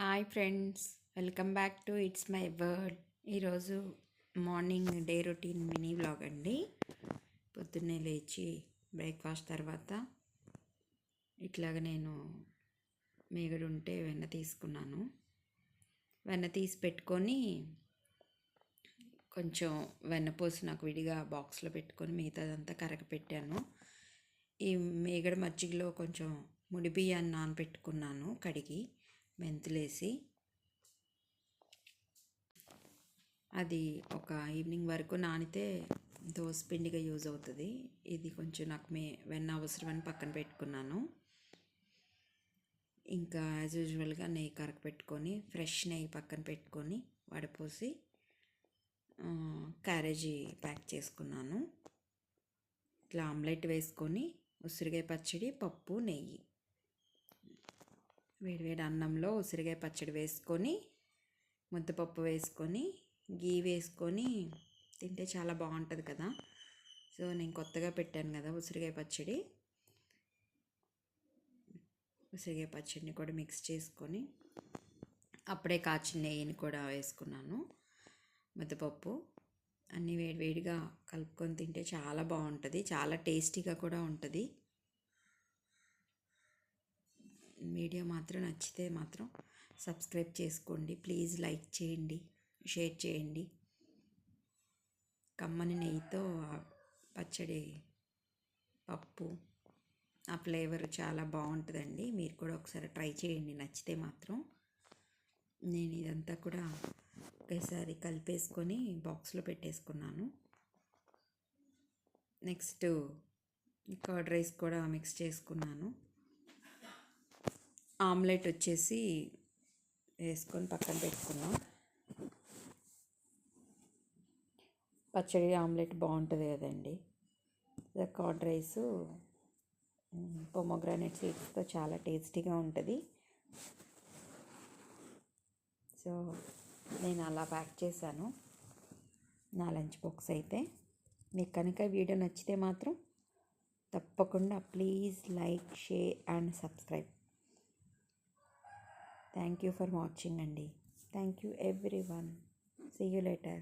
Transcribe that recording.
Hi friends welcome back to it's my world ఈరోజు morning day routine mini vlog అండి. పొద్దున్నే లేచి breakfast తర్వాత ఇట్లాగ నేను మేగడు ఉంటే వెన్న తీసుకున్నాను. వెన్న తీసి పెట్టుకొని కొంచెం వెన్నపోసి నాకు విడిగా బాక్స్లో పెట్టుకొని మిగతాదంతా కరగపెట్టాను ఈ మేగడ మజ్జిగలో కొంచెం ముడి బియ్యాన్ని నానబెట్టుకున్నాను కడిగి. మెంతులేసి అది ఒక ఈవినింగ్ వరకు నానితే దోశ పిండిగా యూజ్ అవుతుంది. ఇది కొంచెం నాకు మే వెన్న అవసరం అని పక్కన పెట్టుకున్నాను. ఇంకా యాజ్ యూజువల్గా నెయ్యి కరక పెట్టుకొని ఫ్రెష్ నెయ్యి పక్కన పెట్టుకొని వడపోసి క్యారేజీ ప్యాక్ చేసుకున్నాను. ఇట్లా ఆమ్లెట్ వేసుకొని ఉసిరికాయ పచ్చడి పప్పు నెయ్యి. వేడివేడి అన్నంలో ఉసిరికాయ పచ్చడి వేసుకొని ముద్దపప్పు వేసుకొని గీ వేసుకొని తింటే చాలా బాగుంటుంది కదా. సో నేను కొత్తగా పెట్టాను కదా ఉసిరికాయ పచ్చడి. ఉసిరికాయ పచ్చడిని కూడా మిక్స్ చేసుకొని అప్పుడే కాచిన నెయ్యిని కూడా వేసుకున్నాను. ముద్దపప్పు అన్నీ వేడివేడిగా కలుపుకొని తింటే చాలా బాగుంటుంది చాలా టేస్టీగా కూడా ఉంటుంది. వీడియో మాత్రం నచ్చితే మాత్రం సబ్స్క్రైబ్ చేసుకోండి. ప్లీజ్ లైక్ చేయండి షేర్ చేయండి. కమ్మని నెయ్యితో పచ్చడి పప్పు ఆ ఫ్లేవర్ చాలా బాగుంటుందండి. మీరు కూడా ఒకసారి ట్రై చేయండి. నచ్చితే మాత్రం నేను ఇదంతా కూడా ఒకేసారి కలిపేసుకొని బాక్స్లో పెట్టేసుకున్నాను. నెక్స్ట్ కర్డ్ రైస్ కూడా మిక్స్ చేసుకున్నాను. ఆమ్లెట్ వచ్చేసి వేసుకొని పక్కన పెట్టుకున్నాం పచ్చడి ఆమ్లెట్ బాగుంటుంది కదండి. కర్డ్ రైస్ పొమోగ్రానైట్ సీడ్స్తో చాలా టేస్టీగా ఉంటుంది. సో నేను అలా ప్యాక్ చేశాను. నా లంచ్ బాక్స్ అయితే. మీకు కనుక వీడియో నచ్చితే మాత్రం తప్పకుండా please like share and subscribe. Thank you for watching అండి. Thank you everyone see you later